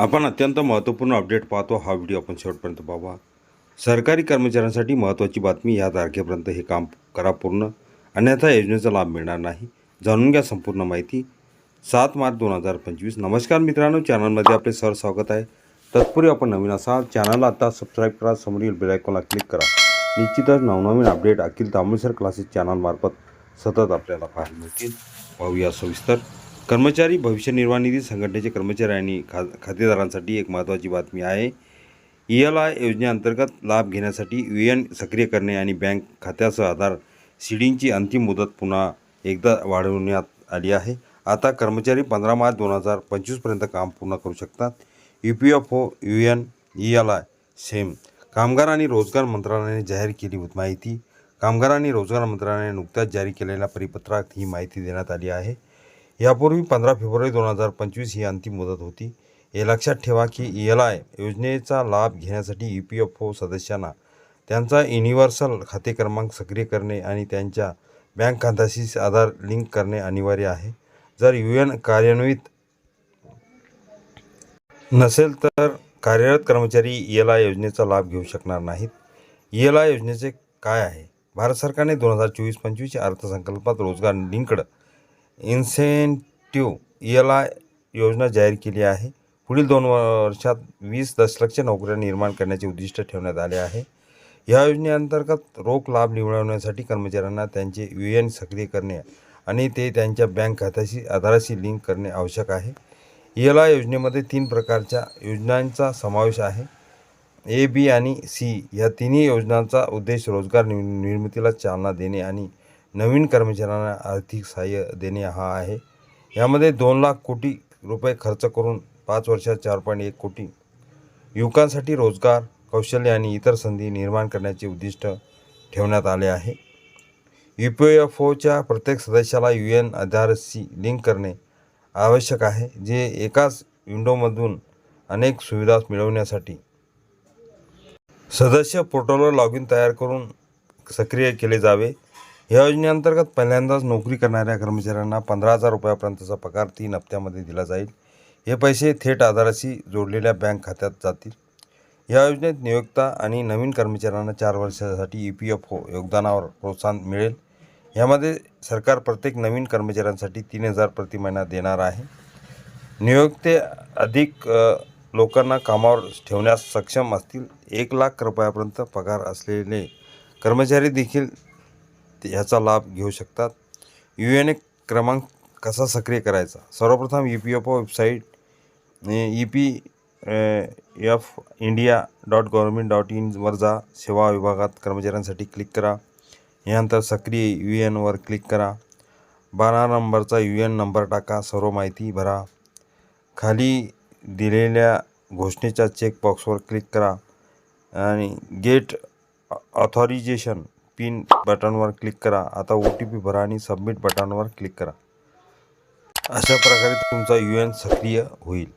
आपण अत्यंत महत्त्वपूर्ण अपडेट पाहतो. हा व्हिडिओ आपण शेवटपर्यंत पाहावा सरकारी कर्मचाऱ्यांसाठी महत्त्वाची बातमी या तारखेपर्यंत हे काम करा पूर्ण. अन्यथा योजनेचा लाभ मिळणार नाही. जाणून घ्या संपूर्ण माहिती. सात मार्च दोन हजार पंचवीस. नमस्कार मित्रांनो. चॅनलमध्ये आपले सर स्वागत आहे. तत्पूर्वी आपण नवीन असाल चॅनलला आता सबस्क्राईब करा. समोरील बेलायकॉनला क्लिक करा. निश्चितच नवनवीन अपडेट अखिल तांबुळसर क्लासेस चॅनलमार्फत सतत आपल्याला पाहायला मिळतील. पाहूया सविस्तर. कर्मचारी भविष्य निर्वाह निधी संघटनेचे कर्मचारी आणि खा खातेदारांसाठी एक महत्त्वाची बातमी आहे. ई एल आय योजनेअंतर्गत लाभ घेण्यासाठी यू एन सक्रिय करणे आणि बँक खात्यासह आधार सीडिंगची अंतिम मुदत पुन्हा एकदा वाढवण्यात आली आहे. आता कर्मचारी पंधरा मार्च दोन हजार पंचवीसपर्यंत काम पूर्ण करू शकतात. U P F O U N E L I same. कामगार आणि रोजगार मंत्रालयाने जाहीर केली होती माहिती. कामगार आणि रोजगार मंत्रालयाने नुकत्याच जारी केलेल्या परिपत्रात ही माहिती देण्यात आली आहे. यापूर्वी पंधरा फेब्रुवारी दोन हजार पंचवीस ही अंतिम मुदत होती. हे लक्षात ठेवा की ई एल आय योजनेचा लाभ घेण्यासाठी ई पी एफ ओ सदस्यांना त्यांचा युनिव्हर्सल खाते क्रमांक सक्रिय करणे आणि त्यांच्या बँक खात्याशी आधार लिंक करणे अनिवार्य आहे. जर यू एन कार्यान्वित नसेल तर कार्यरत कर्मचारी ई एल आय योजनेचा लाभ घेऊ शकणार नाहीत. ई एल आय योजनेचे काय आहे? भारत सरकारने दोन हजार चोवीस पंचवीसच्या अर्थसंकल्पात रोजगार linked incentive E L I योजना जाहीर केली आहे. पुढील दोन वर्षात वीस दशलक्ष नोकऱ्या निर्माण करण्याचे उद्दिष्ट ठेवण्यात आले आहे. या योजनेअंतर्गत रोख लाभ मिळवण्यासाठी कर्मचाऱ्यांना त्यांचे यू एन सक्रिय करणे आणि ते त्यांच्या बँक खात्याशी आधाराशी लिंक करणे आवश्यक आहे. ई आय योजनेमध्ये तीन प्रकारच्या योजनांचा समावेश आहे. ए बी आणि सी या तिन्ही योजनांचा उद्देश रोजगार निर्मितीला चालना देणे आणि नवीन कर्मचाऱ्यांना आर्थिक सहाय्य देणे हा आहे. यामध्ये दोन लाख कोटी रुपये खर्च करून पाच वर्षात चार पॉईंट एक कोटी युवकांसाठी रोजगार कौशल्य आणि इतर संधी निर्माण करण्याचे उद्दिष्ट ठेवण्यात आले आहे. यू पी एफ ओच्या प्रत्येक सदस्याला यू एन आधारशी लिंक करणे आवश्यक आहे जे एकाच विंडोमधून अनेक सुविधा मिळवण्यासाठी. सदस्य पोर्टलवर लॉग इन तयार करून सक्रिय केले जावे. या योजनेअंतर्गत पहिल्यांदाच नोकरी करणाऱ्या कर्मचाऱ्यांना पंधरा हजार रुपयापर्यंतचा पगार तीन हप्त्यामध्ये दिला जाईल. हे पैसे थेट आधाराशी जोडलेल्या बँक खात्यात जातील. या योजनेत नियोक्ता आणि नवीन कर्मचाऱ्यांना चार वर्षासाठी ई पी एफ ओ योगदानावर प्रोत्साहन मिळेल. यामध्ये सरकार प्रत्येक नवीन कर्मचाऱ्यांसाठी तीन हजार प्रति महिना देणार आहे. नियोक्ते अधिक लोकांना कामावर ठेवण्यास सक्षम असतील. एक लाख रुपयापर्यंत पगार असलेले कर्मचारी देखील ह्याचा लाभ घेऊ शकतात. यू एन ए क्रमांक कसा सक्रिय करायचा? सर्वप्रथम E P F O website E P F India dot government dot इनवर जा. सेवा विभागात कर्मचाऱ्यांसाठी क्लिक करा. यानंतर सक्रिय यू एनवर क्लिक करा. बारा नंबरचा यू एन नंबर टाका. सर्व माहिती भरा. खाली दिलेल्या घोषणेच्या चेकबॉक्सवर क्लिक करा. आणि गेट ऑथॉरिजेशन पिन बटनवर क्लिक करा. आता ओ टी पी भरा आणि सबमिट बटनवर क्लिक करा. अशा प्रकारे तुमचा यू एन सक्रिय होईल.